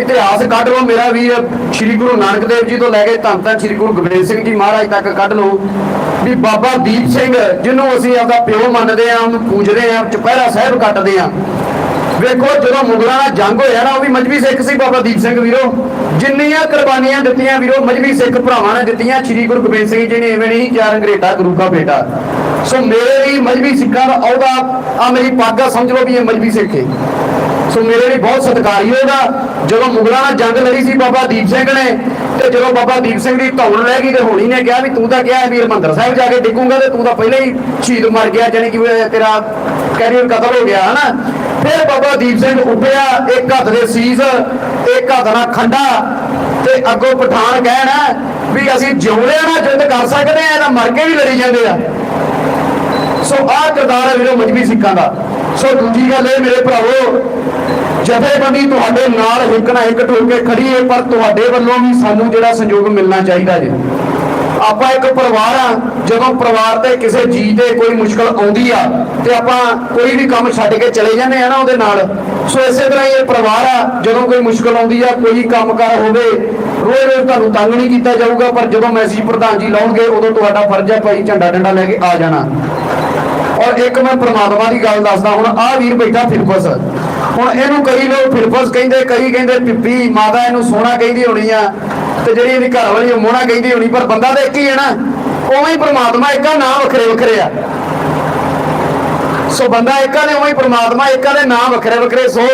ਇਤਿਹਾਸ ਕੱਢ ਲਓ। ਮੇਰਾ ਵੀਰ ਸ੍ਰੀ ਗੁਰੂ ਨਾਨਕ ਦੇਵ ਜੀ ਤੋਂ ਲੈ ਕੇ ਧੰਨ ਧੰਨ ਸ੍ਰੀ ਗੁਰੂ ਗੋਬਿੰਦ ਸਿੰਘ ਜੀ ਮਹਾਰਾਜ ਤੱਕ ਕੱਢ ਲਓ। ਵੀ ਬਾਬਾ ਦੀਪ ਸਿੰਘ, ਜਿਹਨੂੰ ਅਸੀਂ ਆਪਦਾ ਪਿਓ ਮੰਨਦੇ ਆ, ਉਹਨੂੰ ਪੂਜਦੇ ਆ, ਚੁਪਹਿਰਾ ਸਾਹਿਬ ਕੱਟਦੇ ਆ। ਵੇਖੋ, ਜਦੋਂ ਮੁਗਲਾਂ ਨਾਲ ਜੰਗ ਹੋਇਆ ਨਾ, ਉਹ ਵੀ ਮਜਬੀ ਸਿੱਖ ਸੀ ਬਾਬਾ ਦੀਪ ਸਿੰਘ ਵੀਰੋ। ਜਿੰਨੀਆਂ ਕੁਰਬਾਨੀਆਂ ਦਿੱਤੀਆਂ ਵੀਰੋ, ਮਜਬੀ ਸਿੱਖ ਭਰਾਵਾਂ ਨੇ ਦਿੱਤੀਆਂ। ਸ੍ਰੀ ਗੁਰੂ ਗੋਬਿੰਦ ਸਿੰਘ ਜੀ ਨੇ ਐਵੇਂ ਨਹੀਂ ਚਾਰ ਅੰਗਰੇਟਾ ਗੁਰੂ ਦਾ ਬੇਟਾ। ਸੋ ਮੇਰੇ ਲਈ ਮਜਬੀ ਸਿੱਖਾਂ ਦਾ ਅਹੁਦਾ ਆ ਮੇਰੀ ਪਾਗਾ, ਸਮਝ ਲਓ ਵੀ ਇਹ ਮਜਬੀ ਸਿੱਖ ਹੈ। ਸੋ ਮੇਰੇ ਲਈ ਬਹੁਤ ਸਤਿਕਾਰਯੋਗ ਆ। ਜਦੋਂ ਮੁਗਲਾਂ ਨਾਲ ਜੰਗ ਲੜੀ ਸੀ ਬਾਬਾ ਦੀਪ ਸਿੰਘ ਨੇ, ਤੇ ਜਦੋਂ ਬਾਬਾ ਦੀਪ ਸਿੰਘ ਦੀ ਧੌਣ ਰਹਿ ਗਈ ਤੇ ਹੋਣੀ ਨੇ ਕਿਹਾ ਵੀ ਤੂੰ ਤਾਂ ਕਿਹਾ ਵੀ ਹਰਮੰਦਰ ਸਾਹਿਬ ਜਾ ਕੇ ਡਿੱਗੂਗਾ ਤੇ ਤੂੰ ਤਾਂ ਪਹਿਲਾਂ ਹੀ ਸ਼ਹੀਦ ਮਰ ਗਿਆ ਜਾਨੀ ਕਿ ਤੇਰਾ ਕੈਰੀਅਰ ਕਤਲ ਹੋ ਗਿਆ, ਹਨਾ? ਫਿਰ ਬਾਬਾ ਦੀਪ ਸਿੰਘ ਉੱਭਿਆ, ਇੱਕ ਹੱਥ ਦੇ ਸੀਸ, ਇੱਕ ਹੱਥ ਨਾਲ ਖੰਡਾ ਤੇ ਅੱਗੋਂ ਪਠਾਨ ਕਹਿਣਾ ਵੀ ਅਸੀਂ ਜਿਉਂਦਿਆਂ ਨਾਲ ਜਿੱਦ ਕਰ ਸਕਦੇ ਆ, ਤਾਂ ਮਰ ਕੇ ਵੀ ਲੜੀ ਜਾਂਦੇ ਆ। ਸੋ ਆਹ ਕਿਰਦਾਰ ਹੈ ਵੀਰੋ ਮਜਬੀ ਸਿੱਖਾਂ ਦਾ। ਸੋ ਦੂਜੀ ਗੱਲ ਇਹ ਮੇਰੇ ਭਰਾਵੋ, ਜਥੇਬੰਦੀ ਤੁਹਾਡੇ ਨਾਲ ਹਿੱਕ ਨਾ ਹਿੱਕ ਠੋਕ ਕੇ ਖੜੀ ਹੈ ਪਰ ਤੁਹਾਡੇ ਵੱਲੋਂ ਵੀ ਸਾਨੂੰ ਜਿਹੜਾ ਸੰਯੋਗ ਮਿਲਣਾ ਚਾਹੀਦਾ ਜੀ। ਆਪਾਂ ਇੱਕ ਪਰਿਵਾਰ ਆ, ਜਦੋਂ ਪਰਿਵਾਰ ਤੇ ਕਿਸੇ ਜੀ ਤੇ ਕੋਈ ਮੁਸ਼ਕਲ ਆਉਂਦੀ ਆ, ਤੇ ਆਪਾਂ ਕੋਈ ਵੀ ਕੰਮ ਛੱਡ ਕੇ ਚਲੇ ਜਾਂਦੇ ਆ ਨਾ ਉਹਦੇ ਨਾਲ, ਸੋ ਇਸੇ ਤਰ੍ਹਾਂ ਹੀ ਇਹ ਪਰਿਵਾਰ ਆ, ਜਦੋਂ ਕੋਈ ਮੁਸ਼ਕਲ ਆਉਂਦੀ ਆ, ਕੋਈ ਕੰਮਕਾਰ ਹੋਵੇ ਰੋਜ਼ ਰੋਜ਼ ਤੁਹਾਨੂੰ ਤੰਗ ਨਹੀਂ ਕੀਤਾ ਜਾਊਗਾ, ਪਰ ਜਦੋਂ ਮੈਸੇਜ ਪ੍ਰਧਾਨ ਜੀ ਲਾਉਣਗੇ, ਉਦੋਂ ਤੁਹਾਡਾ ਫਰਜ਼ ਹੈ ਭਾਈ ਝੰਡਾ ਡੰਡਾ ਲੈ ਕੇ ਆ ਜਾਣਾ। ਔਰ ਇੱਕ ਮੈਂ ਪ੍ਰਮਾਤਮਾ ਦੀ ਗੱਲ ਦੱਸਦਾ, ਹੁਣ ਆਹ ਵੀਰ ਬੈਠਾ ਫਿਰਪਸ ਹੁਣ ਇਹਨੂੰ ਕਈ ਲੋਕ ਫਿਰਪਸ ਕਹਿੰਦੇ, ਕਈ ਕਹਿੰਦੇ ਪਿੱਪੀ ਮਾਤਾ ਇਹਨੂੰ ਸੋਹਣਾ ਕਹਿੰਦੀ ਹੋਣੀ ਆ, ਤੇ ਜਿਹੜੀ ਇਹਦੀ ਘਰ ਵਾਲੀ ਉਹ ਮੋਹਣਾ ਕਹਿੰਦੀ ਹੋਣੀ, ਪਰ ਬੰਦਾ ਤਾਂ ਇੱਕ ਹੀ ਹੈ ਨਾ, ਉਵੇਂ ਹੀ ਪ੍ਰਮਾਤਮਾ ਇੱਕਾ ਨਾਮ ਵੱਖਰੇ ਵੱਖਰੇ ਆ। ਸੋ ਬੰਦਾ ਇੱਕਾ ਨੇ ਉਵੇਂ ਪ੍ਰਮਾਤਮਾ ਇੱਕਾ ਦੇ ਨਾਮ ਵੱਖਰੇ ਵੱਖਰੇ, ਸੋ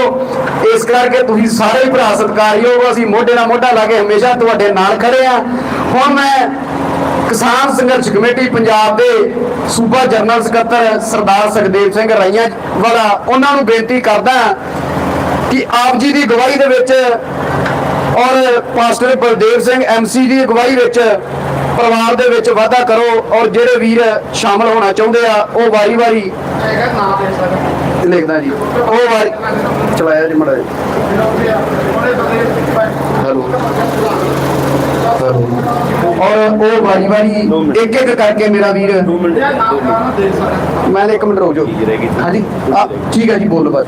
ਇਸ ਕਰਕੇ ਤੁਸੀਂ ਸਾਰੇ ਹੀ ਭਰਾ ਸਤਿਕਾਰਯੋਗ ਅਸੀਂ ਮੋਢੇ ਨਾਲ ਮੋਢਾ ਲਾ ਕੇ ਹਮੇਸ਼ਾ ਤੁਹਾਡੇ ਨਾਲ ਖੜੇ ਆ। ਹੁਣ ਮੈਂ ਕਿਸਾਨ ਸੰਘਰਸ਼ ਕਮੇਟੀ ਪੰਜਾਬ ਦੇ ਸੂਬਾ ਜਨਰਲ ਸਕੱਤਰ ਸਰਦਾਰ ਸੁਖਦੇਵ ਸਿੰਘ ਰਾਈਆਂ ਵਾਲਾ ਉਹਨਾਂ ਨੂੰ ਬੇਨਤੀ ਕਰਦਾ ਕਿ ਆਪ ਜੀ ਦੀ ਗਵਾਹੀ ਦੇ ਵਿੱਚ ਔਰ ਪਾਸਟਰ ਬਲਦੇਵ ਸਿੰਘ ਐਮਸੀ ਦੀ ਅਗਵਾਈ ਵਿੱਚ ਪਰਿਵਾਰ ਦੇ ਵਿੱਚ ਵਾਧਾ ਕਰੋ ਔਰ ਜਿਹੜੇ ਵੀਰ ਸ਼ਾਮਲ ਹੋਣਾ ਚਾਹੁੰਦੇ ਆ, ਉਹ ਵਾਰੀ-ਵਾਰੀ ਲਿਖਦਾ ਜੀ। ਉਹ ਵਾਰੀ ਚਲਾਇਆ ਜੀ ਮੜਾ ਹੈਲੋ। ਔਰ ਉਹ ਵਾਰੀ ਵਾਰੀ ਇੱਕ ਇੱਕ ਕਰਕੇ ਮੇਰਾ ਵੀਰ। ਮੈਂ ਇੱਕ ਮਿੰਟ ਰੁਕ ਜਾਓ। ਹਾਂਜੀ। ਆ ਠੀਕ ਹੈ ਜੀ ਬੋਲੋ ਬਸ।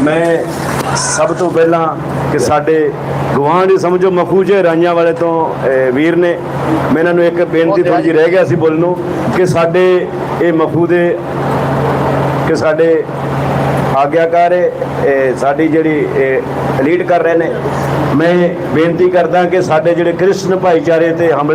ਮੈਂ ਸਭ ਤੋਂ ਪਹਿਲਾਂ ਕਿ ਸਾਡੇ ਗਵਾਂਢੀ ਸਮਝੋ ਮਫੂਜੇ ਰਾਈਆਂ ਵਾਲੇ ਤੋਂ ਵੀਰ ਨੇ ਮੈਂ ਇਹਨਾਂ ਨੂੰ ਇੱਕ ਬੇਨਤੀ ਥੋੜੀ ਜਿਹੀ ਰਹਿ ਗਿਆ ਸੀ ਬੋਲਣ ਨੂੰ ਕਿ ਸਾਡੇ ਇਹ ਮਫੂ ਦੇ ਕਿ ਸਾਡੇ ਆਗਿਆਕਾਰ ਇਹ, ਸਾਡੀ ਜਿਹੜੀ ਲੀਡ ਕਰ ਰਹੇ ਨੇ। ਮੈਂ ਬੇਨਤੀ ਕਰਦਾ ਕਿ ਸਾਡੇ ਜਿਹੜੇ ਕ੍ਰਿਸਚਨ ਭਾਈਚਾਰੇ ਤੇ ਹਮਲੇ